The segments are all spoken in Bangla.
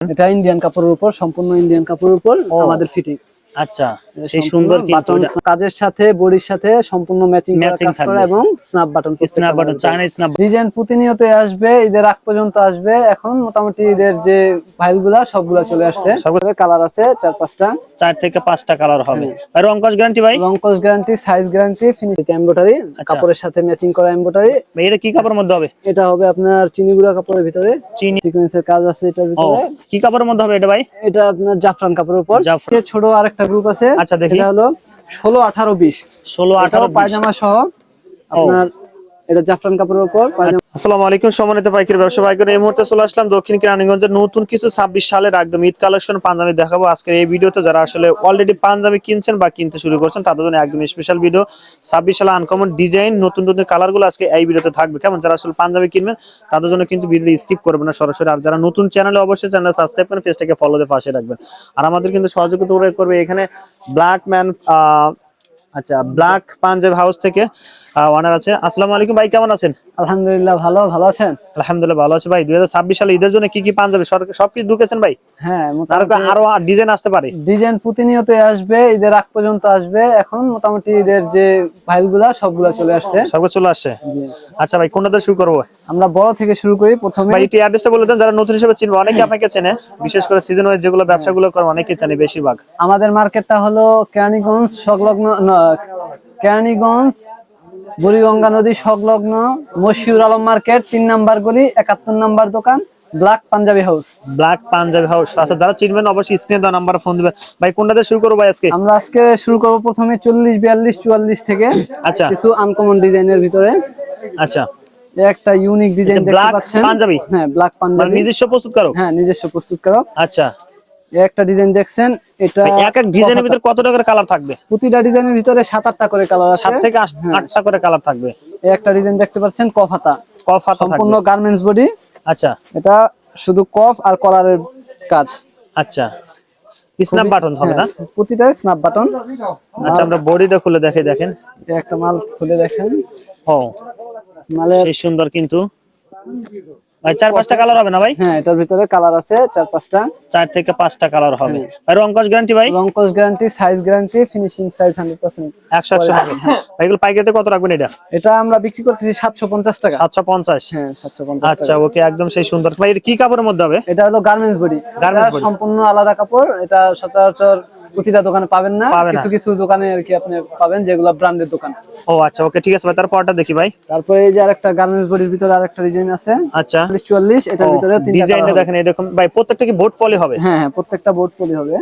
এটা ইন্ডিয়ান কাপড়ের উপর সম্পূর্ণ ইন্ডিয়ান কাপড়ের উপর আমাদের ফিটিং আচ্ছা সেই সুন্দর বাটন কাজের সাথে বডির সাথে সম্পূর্ণ ম্যাচিং করা এবং snap button snap button China snap design প্রতিনিয়ত আসবে ঈদের আগ পর্যন্ত আসবে। এখন মোটামুটি ঈদের যে সবগুলা চলে আসছে। সবগুলো। কালার আছে চার পাঁচটা। চার থেকে পাঁচটা কালার হবে। আর রংকশ গ্যারান্টি ভাই? রংকস guarantee size guarantee finish embroidery. কাপড়ের সাথে ম্যাচিং করা এমব্রয়ডারি এটা কি কাপড়ের মধ্যে হবে? এটা হবে আপনার চিনিগুড়া কাপড়ের ভিতরে। চিনি। সিকোয়েন্সের কাজ আছে এটার ভিতরে। কি কাপড়ের মধ্যে হবে এটা ভাই? এটা আপনার জাফরান কাপড়ের উপর। ছোট আরেকটা গ্রুপ আছে আচ্ছা, দেখি। এটা হলো ষোলো আঠারো বিশ। ষোলো আঠারো পায়জামা সহ আপনার এটা জাফরান কাপড়ের উপর পায়জামা আসসালামু আলাইকুম সম্মানিত পাইকারি ব্যবসা পাইকারি এই মুহূর্তে চলে আসলাম দক্ষিণ কেরানীগঞ্জের নতুন কিছু ছাব্বিশ সালের একদম ঈদ কালেকশন পাঞ্জাবি দেখাবো। আজকের এই ভিডিওতে যারা আসলে অলরেডি পাঞ্জাবি কিনছেন বা কিনতে শুরু করছেন, তাদের জন্য একদম স্পেশাল ভিডিও ছাব্বিশ সালে আনকমন ডিজাইন নতুন নতুন কালারগুলো আজকে এই ভিডিওতে থাকবে। কেমন? যারা আসলে পাঞ্জাবি কিনবেন, তাদের জন্য কিন্তু ভিডিও স্কিপ করবেন না সরাসরি। আর যারা নতুন চ্যানেলে অবশ্যই চ্যানেল সাবস্ক্রাইব করেন পেজটাকে ফলো দিয়ে পাশে রাখবেন আর আমাদের কিন্তু সহযোগিতা করে- করবে এখানে ব্ল্যাক ম্যান আচ্ছা ব্ল্যাক পাঞ্জাব হাউস থেকে ওনার আছে। আসসালামু আলাইকুম ভাই কেমন আছেন? আলহামদুলিল্লাহ ভালো ভালো আছেন? আলহামদুলিল্লাহ ভালো আছে ভাই। দুই হাজার ছাব্বিশ সালে ঈদের জন্য কি কি পাঞ্জাবি? সরকার সবকিছু ঢুকেছেন ভাই? হ্যাঁ আর আরও ডিজাইন আসতে পারে। ডিজাইন প্রতিনিয়ত আসবে ঈদের আগ পর্যন্ত আসবে। এখন মোটামুটি ঈদের যে ফাইলগুলা সবগুলা চলে আসছে। সবকিছু চলে আসছে? আচ্ছা ভাই কোনটা শুরু করব? আমরা বড় থেকে শুরু করি প্রথমে। ভাই একটু অ্যাড্রেসটা বলে দেন যারা নতুন হিসেবে চিনবে অনেকে আপনাকে চেনে। বিশেষ করে সিজন ওয়াইজ যেগুলো ব্যবসাগুলো করে অনেকে চেনে বেশিরভাগ। আমাদের মার্কেটটা হলো কেরানীগঞ্জ সংলগ্ন কেরানীগঞ্জ বুড়িগঙ্গা নদী সংলগ্ন মশিউর আলম মার্কেট তিন নাম্বার গলি একাত্তর নাম্বার দোকান black Punjabi house. Black Punjabi house. আচ্ছা যারা চিনবেন অবশ্যই স্ক্রিনে দেওয়া নাম্বার ফোন দিবেন। ভাই কোনটা দিয়ে শুরু করব ভাই আজকে? আমরা আজকে শুরু করব প্রথমে চল্লিশ বিয়াল্লিশ চুয়াল্লিশ থেকে আচ্ছা। কিছু আনকমন ডিজাইনের ভিতরে। আচ্ছা। এই একটা ইউনিক ডিজাইন দেখতে ব্ল্যাক পাচ্ছেন। পাঞ্জাবি? হ্যাঁ ব্ল্যাক মানে পাঞ্জাবি। নিজস্ব প্রস্তুত করো হ্যাঁ নিজস্ব প্রস্তুতকারক। আচ্ছা। এই একটা ডিজাইন দেখছেন এটা এক এক ডিজাইনের ভিতরে কত টাকার কালার থাকবে? প্রতিটা ডিজাইনের ভিতরে সাত আটটা করে কালার আছে। সাত থেকে আট- আটটা করে কালার থাকবে। একটা ডিজাইন দেখতে পাচ্ছেন কফাতা। কফ হাতা সম্পূর্ণ গার্মেন্টস বডি আচ্ছা। এটা শুধু কফ আর কলারের কাজ। আচ্ছা। স্ন্যাপ বাটন হবে না? হ্যাঁ, প্রতিটা স্ন্যাপ বাটন আচ্ছা আমরা বডিটা খুলে দেখে দেখেন। একটা মাল খুলে দেখেন। ও মালের সেই সুন্দর কিন্তু। ভাই চার পাঁচটা কালার হবে না ভাই? হ্যাঁ এটার ভিতরে কালার আছে চার পাঁচটা। চার থেকে পাঁচটা কালার হবে। ভাই রংকশ গ্যারান্টি ভাই? রংকস guarantee size guarantee finishing size ভাই এগুলো পাইকারিতে কত রাখবেন এটা? এটা আমরা বিক্রি করতেছি সাতশো পঞ্চাশ টাকা। সাতশো পঞ্চাশ? হ্যাঁ সাতশো পঞ্চাশ আচ্ছা ওকে একদম সেই সুন্দর। ভাই এটা কি কাপড়ের মধ্যে হবে? এটা হলো গার্মেন্টস বডি সম্পূর্ণ আলাদা কাপড় এটা সচরাচর প্রতিটা দোকানে পাবেন না। কিছু কিছু দোকানে আর কি আপনি পাবেন যেগুলো ব্র্যান্ডের দোকান। ও আচ্ছা ওকে ঠিক আছে ভাই তারপরটা দেখি ভাই। তারপরে এই যে আরেকটা গার্মেন্টস বডির ভিতরে আরেকটা ডিজাইন আছে। আচ্ছা। চল্লিশ চুয়াল্লিশ এটার ভিতরে তিনটা ডিজাইনটা দেখেন এরকম ভাই প্রত্যেকটা কি বোর্ড পলি হবে? হ্যাঁ হ্যাঁ প্রত্যেকটা বোর্ড পলি হবে।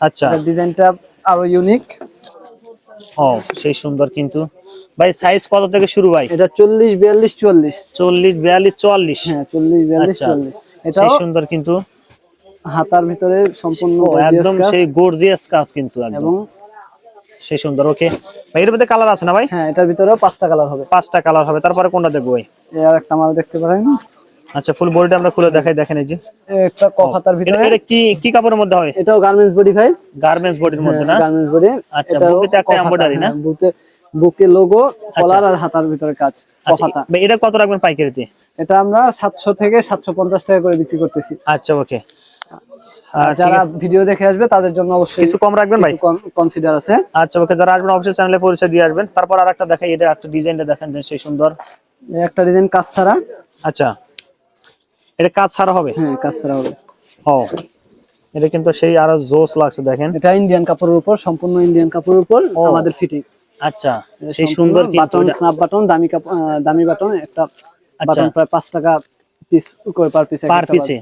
আচ্ছা। ডিজাইনটা আরও ইউনিক ও সেই সুন্দর কিন্তু। ভাই সাইজ কত থেকে শুরু ভাই? এটা চল্লিশ বিয়াল্লিশ চুয়াল্লিশ। চল্লিশ বিয়াল্লিশ চুয়াল্লিশ। হ্যাঁ চল্লিশ বিয়াল্লিশ আচ্ছা। এটা সেই সুন্দর কিন্তু। হাতার ভিতরে সম্পূর্ণ একদম সেই গর্জিয়াস কাজ কিন্তু একদম। সেই সুন্দর ওকে ভাই এর মধ্যে কালার আছে না ভাই? হ্যাঁ এটার ভিতরেও পাঁচটা কালার হবে। পাঁচটা কালার হবে। তারপরে কোনটা দেখব ভাই? এই আর একটা মাল দেখতে পারেন। আচ্ছা ফুল বডিটা আমরা খুলে দেখাই দেখেন এই যে। একটা কফ হাতার ভিতরে। এটা কি কি কাপড়ের মধ্যে হয়? এটাও গার্মেন্টস বডি ভাই। গার্মেন্টস বডির মধ্যে না? গার্মেন্টস বডি আচ্ছা, বুকেতে একটা embroidery না? বুকে বুকে লোগো কলার আর হাতার ভিতরে কাজ কফ আচ্ছা এটা কত রাখবেন পাইকারিতে? এটা আমরা সাতশো থেকে সাতশো পঞ্চাশ টাকা করে বিক্রি করতেছি। আচ্ছা ওকে যারা ভিডিও দেখে আসবে তাদের জন্য অবশ্যই কিছু কম রাখবেন ভাই? কনসিডার আছে। আচ্ছা ওকে যারা আসবেন অবশ্যই চ্যানেলে পরিচয় দিয়ে আসবেন। তারপর আরেকটা দেখাই এটা একটা ডিজাইনটা দেখেন যে সেই সুন্দর। একটা ডিজাইন কাজ ছাড়া। আচ্ছা এটা কাজ ছাড়া হবে? হ্যাঁ কাজ ছাড়া হবে। ও এটা কিন্তু সেই আরও জোস লাগছে দেখেন। এটা ইন্ডিয়ান কাপড়ের উপর সম্পূর্ণ ইন্ডিয়ান কাপড়ের উপর আমাদের ফিটিং আচ্ছা সেই সুন্দর কিন্তু বাটন স্ন্যাপ বাটন দামি দামি বাটন একটা বাটন প্রায় পাঁচ টাকা পিস করে পার পিস পার পিছে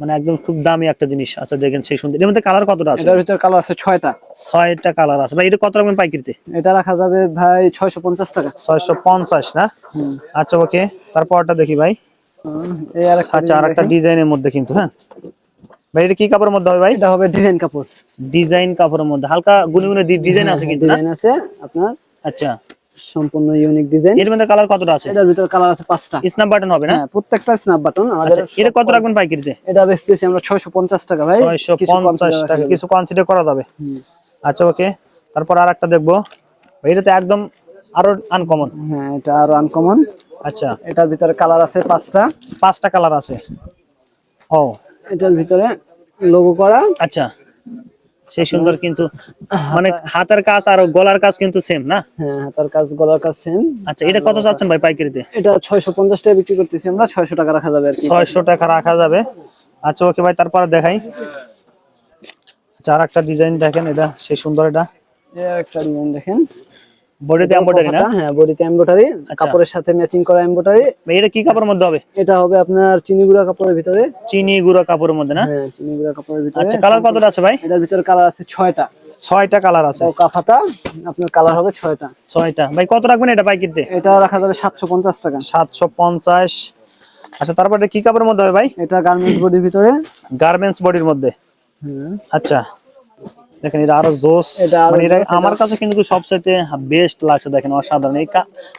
মানে একদম খুব দামি একটা জিনিস আচ্ছা দেখেন সেই সুন্দর। এর মধ্যে কালার কতটা আছে? এটার ভিতরে কালার আছে ছয়টা। ছয়টা কালার আছে। ভাই এটা কত রাখবেন পাইকারিতে? এটা রাখা যাবে ভাই ছয়শো পঞ্চাশ টাকা। ছয়শো পঞ্চাশ না? আচ্ছা ওকে। তারপরটা দেখি ভাই। এই আর একটা আচ্ছা ডিজাইনের মধ্যে কিন্তু হ্যাঁ? ভাই এটা কি কাপড়ের মধ্যে হবে ভাই? এটা হবে ডিজাইন কাপড়। ডিজাইন কাপড়ের মধ্যে। হালকা গুনে গুনে ডিজাইন আছে কিন্তু ডিজাইন আছে আপনার। আচ্ছা। সম্পূর্ণ ইউনিক ডিজাইন এর মধ্যে কালার কতটা আছে? এটার ভিতরে কালার আছে পাঁচটা। স্ন্যাপ বাটন হবে না? হ্যাঁ প্রত্যেকটা স্ন্যাপ বাটন আমাদের আচ্ছা এটা কত রাখবেন পাইকারিতে? এটা বেচতেছি আমরা ছয়শো পঞ্চাশ টাকা ভাই। ছয়শো কিছু পঞ্চাশ consider টাকা কিছু কনসিডার করা যাবে। আচ্ছা ওকে তারপর আর একটা দেখব। এটা তো একদম আরও আনকমন হ্যাঁ এটা আরও আনকমন আচ্ছা। এটার ভিতরে কালার আছে পাঁচটা। পাঁচটা কালার আছে। ও। এটার ভিতরে লোগো করা। আচ্ছা। সেই সুন্দর কিন্তু মানে হাতের কাজ আর গলার কাজ কিন্তু সেম না? হাতের হাতার কাজ গলার কাজ সেম আচ্ছা এটা কত চাচ্ছেন ভাই পাইকারিতে? এটা ছয়শো পঞ্চাশ টাকা বিক্রি করতেছি আমরা ছয়শো টাকা রাখা যাবে আর কি। ছয়শো টাকা রাখা যাবে। আচ্ছা ওকে ভাই তারপরে দেখাই। আর একটা ডিজাইন দেখেন এটা সেই সুন্দর এটা। এই একটা ডিজাইন দেখেন। বডিতে এমব্রয়ডারি না? হ্যাঁ বডিতে এমব্রয়ডারি আচ্ছা। কাপড়ের সাথে ম্যাচিং করা এমব্রয়ডারি এটা কি কাপড়ের মধ্যে হবে? এটা হবে আপনার চিনি গুঁড়া কাপড়ের ভিতরে। চিনি গুঁড়ো কাপড়ের মধ্যে না? হ্যাঁ চিনি গুঁড়া কাপড়ের ভিতরে। আচ্ছা কালার কতটা আছে ভাই? এটার ভিতরে কালার আছে ছয়টা। ছয়টা কালার আছে। ও কাফাতা আপনার কালার হবে ছয়টা। ছয়টা। ভাই কত রাখবেন এটা পাইকারিতে? এটা রাখা যাবে সাতশো পঞ্চাশ টাকা। সাতশো পঞ্চাশ। আচ্ছা তারপরে কি কাপড়ের মধ্যে হবে ভাই? এটা গার্মেন্টস বডির ভিতরে। গার্মেন্টস বডির মধ্যে। আচ্ছা। দেখেন এটা আরও জোস। মানে এটা আমার কাছে কিন্তু সবচাইতে বেস্ট লাগছে দেখেন অসাধারণ।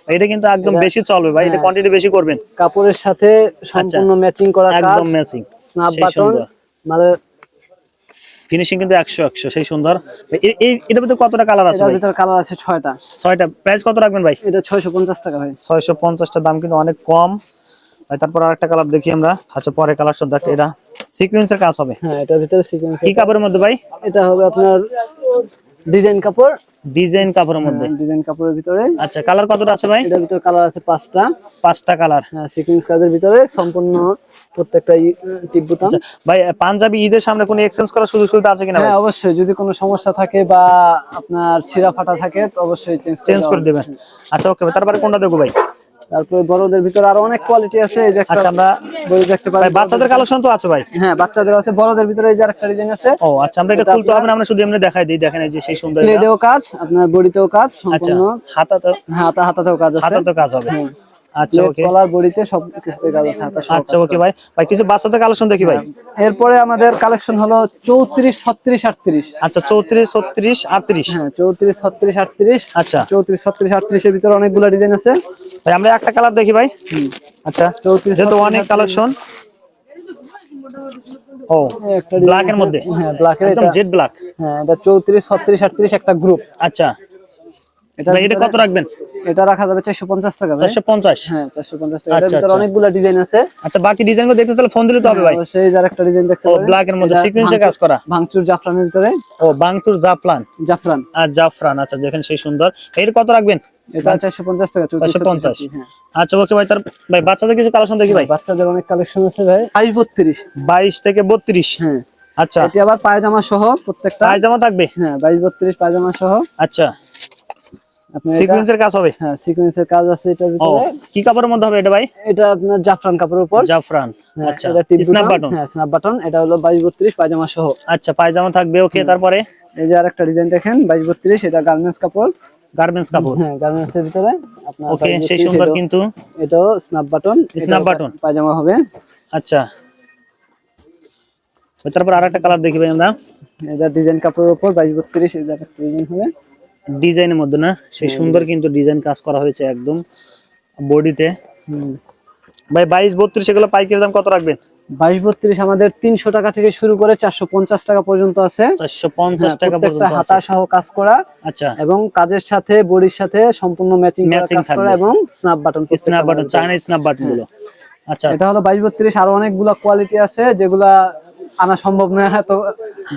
এটা কিন্তু একদম বেশি চলবে ভাই হ্যাঁ। এটা কোয়ান্টিটি বেশি করবেন। কাপড়ের সাথে সম্পূর্ণ ম্যাচিং করা কাজ। আচ্ছা। একদম ম্যাচিং স্ন্যাপ বাটন মানে ফিনিশিং কিন্তু একশো একশো সেই সুন্দর। এই- এটার ভিতরে কতটা কালার আছে এটার ভাই? ভিতরে কালার আছে ছয়টা। ছয়টা। প্রাইস কত রাখবেন ভাই? এটা ছয়শো পঞ্চাশ টাকা ভাই। ছয়শো পঞ্চাশটা দাম কিন্তু অনেক কম। ভাই তারপর আরেকটা কালার দেখি আমরা। আচ্ছা পরে কালার সব দেখ এটা। সিকুয়েন্সের কাজ হবে। হ্যাঁ এটার ভিতরে সিকোয়েন্স কি কাপড়ের মধ্যে ভাই? এটা হবে আপনার ডিজাইন কাপড়। ডিজাইন কাপড়ের মধ্যে। ডিজাইন কাপড়ের ভিতরে। আচ্ছা কালার কতটা আছে ভাই? এটার ভিতরে কালার আছে পাঁচটা। পাঁচটা কালার হ্যাঁ সিকোয়েন্স কাজের ভিতরে সম্পূর্ণ প্রত্যেকটা টিপ বুতাম। আচ্ছা ভাই পাঞ্জাবি ঈদের সামনে কোনো এক্সচেঞ্জ করার সুযোগ সুবিধা আছে কিনা হ্যাঁ অবশ্যই। যদি কোনো সমস্যা থাকে বা আপনার ছিঁড়া ফাটা থাকে তো অবশ্যই চেঞ্জ চেঞ্জ করে দেবেন। আচ্ছা ওকে তারপরে কোনটা দেখব ভাই? তারপরে বড়দের ভিতরে আরও অনেক কোয়ালিটি আছে এই যে আচ্ছা আমরা বই দেখতে ভাই পারেন বাচ্চাদের কালেকশন তো আছে ভাই। হ্যাঁ বাচ্চাদের আছে। বড়দের ভিতরে এই যে আরেকটা ডিজাইন আছে। ও আচ্ছা আমরা এটা খুলতে হবে না আমরা শুধু এমনি দেখাই দিই। দেখেন এই যে সেই সুন্দর। প্লেটেও কাজ আপনার বডিতেও কাজ আচ্ছা সম্পূর্ণ। হাতাতে হাতা হাতাতেও কাজ আছে। হাতাতেও কাজ হবে। আচ্ছা ওকে কলার বডিতে সব কিছুতে কাজ আছে আচ্ছা ওকে ভাই। ভাই কিছু বাচ্চাদের কালেকশন দেখি ভাই। এরপরে আমাদের কালেকশন হলো চৌত্রিশ ছত্রিশ আটত্রিশ। আচ্ছা চৌত্রিশ ছত্রিশ আটত্রিশ। হ্যাঁ চৌত্রিশ ছত্রিশ আটত্রিশ। আচ্ছা। ভিতরে অনেকগুলো ডিজাইন আছে। ভাই আমরা একটা কালার দেখি ভাই। আচ্ছা চৌত্রিশ যেহেতু অনেক কালেকশন ও ব্ল্যাক এর মধ্যে। হ্যাঁ ব্ল্যাক এর একদম জেড ব্ল্যাক হ্যাঁ এটা চৌত্রিশ ছত্রিশ আটত্রিশ একটা গ্রুপ আচ্ছা। এটা এটা কত রাখবেন? এটা রাখা যাবে চারশো পঞ্চাশ টাকা ভাই। চারশো পঞ্চাশ? হ্যাঁ চারশো পঞ্চাশ টাকা। এটার আচ্ছা, ভিতরে আচ্ছা। অনেকগুলো ডিজাইন আছে। আচ্ছা বাকি ডিজাইনগুলো দেখতে তাহলে ফোন দিলে তো হবে ভাই। অবশ্যই যার একটা ডিজাইন দেখতে ও ব্ল্যাক এর মধ্যে সিকুয়েন্সে কাজ করা। ভাঙচুর জাফরানের ভিতরে। ও বাংসুর জাফলান জাফরান। আর জাফরান আচ্ছা দেখেন সেই সুন্দর। এর কত রাখবেন? এটা চারশো পঞ্চাশ টাকা চৌত্রিশ চারশো পঞ্চাশ। হ্যাঁ। আচ্ছা ওকে ভাই তার ভাই বাচ্চাদের কিছু কালেকশন দেখি ভাই। বাচ্চাদের অনেক কালেকশন আছে ভাই। বাইশ বত্রিশ। বাইশ থেকে বত্রিশ। হ্যাঁ। আচ্ছা। এটি আবার পায়জামা সহ প্রত্যেকটা। পায়জামা থাকবে? হ্যাঁ বাইশ বত্রিশ পায়জামা সহ। আচ্ছা। সিকুয়েন্সের কাজ হবে? হ্যাঁ সিকোয়েন্সের কাজ আছে এটার ভিতরে। কি কাপড়ের মধ্যে হবে এটা ভাই? এটা আপনার জাফরান কাপড়ের উপর। জাফরান হ্যাঁ, আচ্ছা এটা স্ন্যাপ বাটন হ্যাঁ স্ন্যাপ বাটন এটা হলো বাইশ বত্রিশ পায়জামা সহ। আচ্ছা পায়জামা থাকবে ওকে তারপরে? এই যে আরেকটা ডিজাইন দেখেন বাইশ বত্রিশ এটা গার্মেন্টস কাপড়। গার্মেন্টস কাপড়। হ্যাঁ গার্মেন্টস এর ভিতরে আপনার ওকে সেই 32 সুন্দর কিন্তু এটাও স্ন্যাপ বাটন স্ন্যাপ বাটন। পায়জামা হবে। আচ্ছা। তারপর আরেকটা কালার দেখি ভাই আমরা। এটা ডিজাইন কাপড়ের উপর বাইশ বত্রিশ এটা একটা ডিজাইন হবে। ডিজাইনের মধ্যে না সেই সুন্দর কিন্তু ডিজাইন কাজ করা হয়েছে একদম বডিতে। ভাই বাইশ বত্রিশ এগুলো পাইকারি দাম কত রাখবেন? বাইশ বত্রিশ আমাদের তিনশো টাকা থেকে শুরু করে চারশো পঞ্চাশ টাকা পর্যন্ত আছে। চারশো পঞ্চাশ হ্যাঁ, টাকা পর্যন্ত হাতা সহ কাজ করা। আচ্ছা। এবং কাজের সাথে বডির সাথে সম্পূর্ণ ম্যাচিং Matching করা এবং snap button snap button China snap বাটনগুলো। আচ্ছা। এটা হলো বাইশ বত্রিশ আরও অনেকগুলা কোয়ালিটি আছে যেগুলা আনা সম্ভব না তো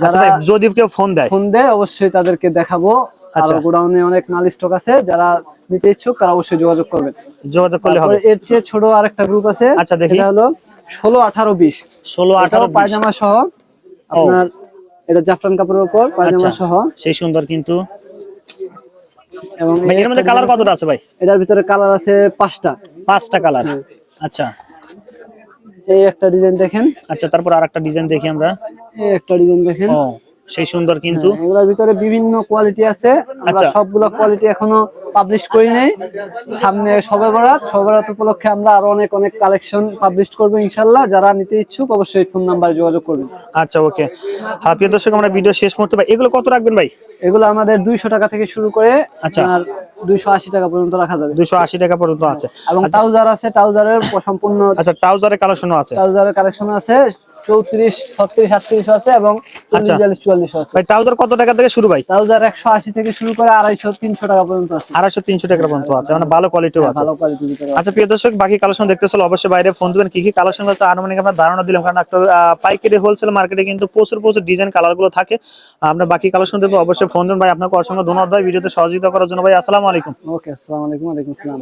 আচ্ছা যদি কেউ ফোন দেয়। ফোন দেয় অবশ্যই তাদেরকে দেখাবো। আচ্ছা। আর গোডাউনে অনেক মাল স্টক আছে যারা নিতে ইচ্ছুক তারা অবশ্যই যোগাযোগ করবেন। যোগাযোগ করলে হবে। এর চেয়ে ছোট আরেকটা গ্রুপ আছে আচ্ছা, দেখি। এটা হলো ষোলো আঠারো বিশ। ষোলো আঠারো। পায়জামা সহ। আপনার এটা জাফরান কাপড়ের উপর পায়জামা আচ্ছা সহ। সেই সুন্দর কিন্তু। এবং এর মধ্যে কালার কতটা আছে ভাই? এটার ভিতরে কালার আছে পাঁচটা। পাঁচটা কালার আচ্ছা। এই একটা ডিজাইন দেখেন। আচ্ছা তারপর আরেকটা ডিজাইন দেখি আমরা। এই একটা ডিজাইন দেখেন। ও। সেই সুন্দর কিন্তু। হ্যাঁ, এগুলোর ভিতরে বিভিন্ন কোয়ালিটি আছে। আমরা আচ্ছা। সবগুলো কোয়ালিটি এখনও পাবলিশ করি নাই। সামনে সবে বরাত। সবে বরাত উপলক্ষে আমরা আরও অনেক অনেক কালেকশন পাবলিশ করব ইনশাল্লাহ। যারা নিতে ইচ্ছুক অবশ্যই ফোন নাম্বারে যোগাযোগ করবেন। আচ্ছা ওকে। হ্যাঁ প্রিয় দর্শক আমরা ভিডিও শেষ মুহূর্তে ভাই এগুলো কত রাখবেন ভাই? এগুলো আমাদের দুইশো টাকা থেকে শুরু করে আচ্ছা। আপনার দুইশো আশি টাকা পর্যন্ত রাখা যাবে। দুশো আশি টাকা পর্যন্ত আছে। এবং ট্রাউজার আছে। ট্রাউজারের সম্পূর্ণ আচ্ছা ট্রাউজারের কালেকশনও আছে। ট্রাউজারের কালেকশন আছে। চৌত্রিশ ছত্রিশ আটত্রিশ আছে এবং চল্লিশ আচ্ছা। চুয়াল্লিশ আছে। ভাই ট্রাউজার কত টাকা থেকে শুরু ভাই? ট্রাউজার একশো আশি থেকে শুরু করে আড়াইশো তিনশো টাকা পর্যন্ত আছে। আড়াইশো তিনশো টাকা পর্যন্ত আছে মানে ভালো কোয়ালিটিও আছে। ভালো কোয়ালিটির আচ্ছা প্রিয় দর্শক বাকি কালেকশন দেখতে চলো অবশ্যই বাইরে ফোন দিবেন। কি কি কালেকশন আছে আনুমানিক আমরা ধারণা দিলাম কারণ একটা পাইকারি হোলসেল মার্কেটে কিন্তু প্রচুর প্রচুর ডিজাইন কালারগুলো থাকে। আমরা বাকি কালেকশন দেখব অবশ্যই ফোন দিন ভাই আপনাকে অসংখ্য ধন্যবাদ ভাই ভিডিওতে সহযোগিতা করার জন্য। ভাই আসসালামু আলাইকুম। ওকে আসসালামু আলাইকুম আসসালাম।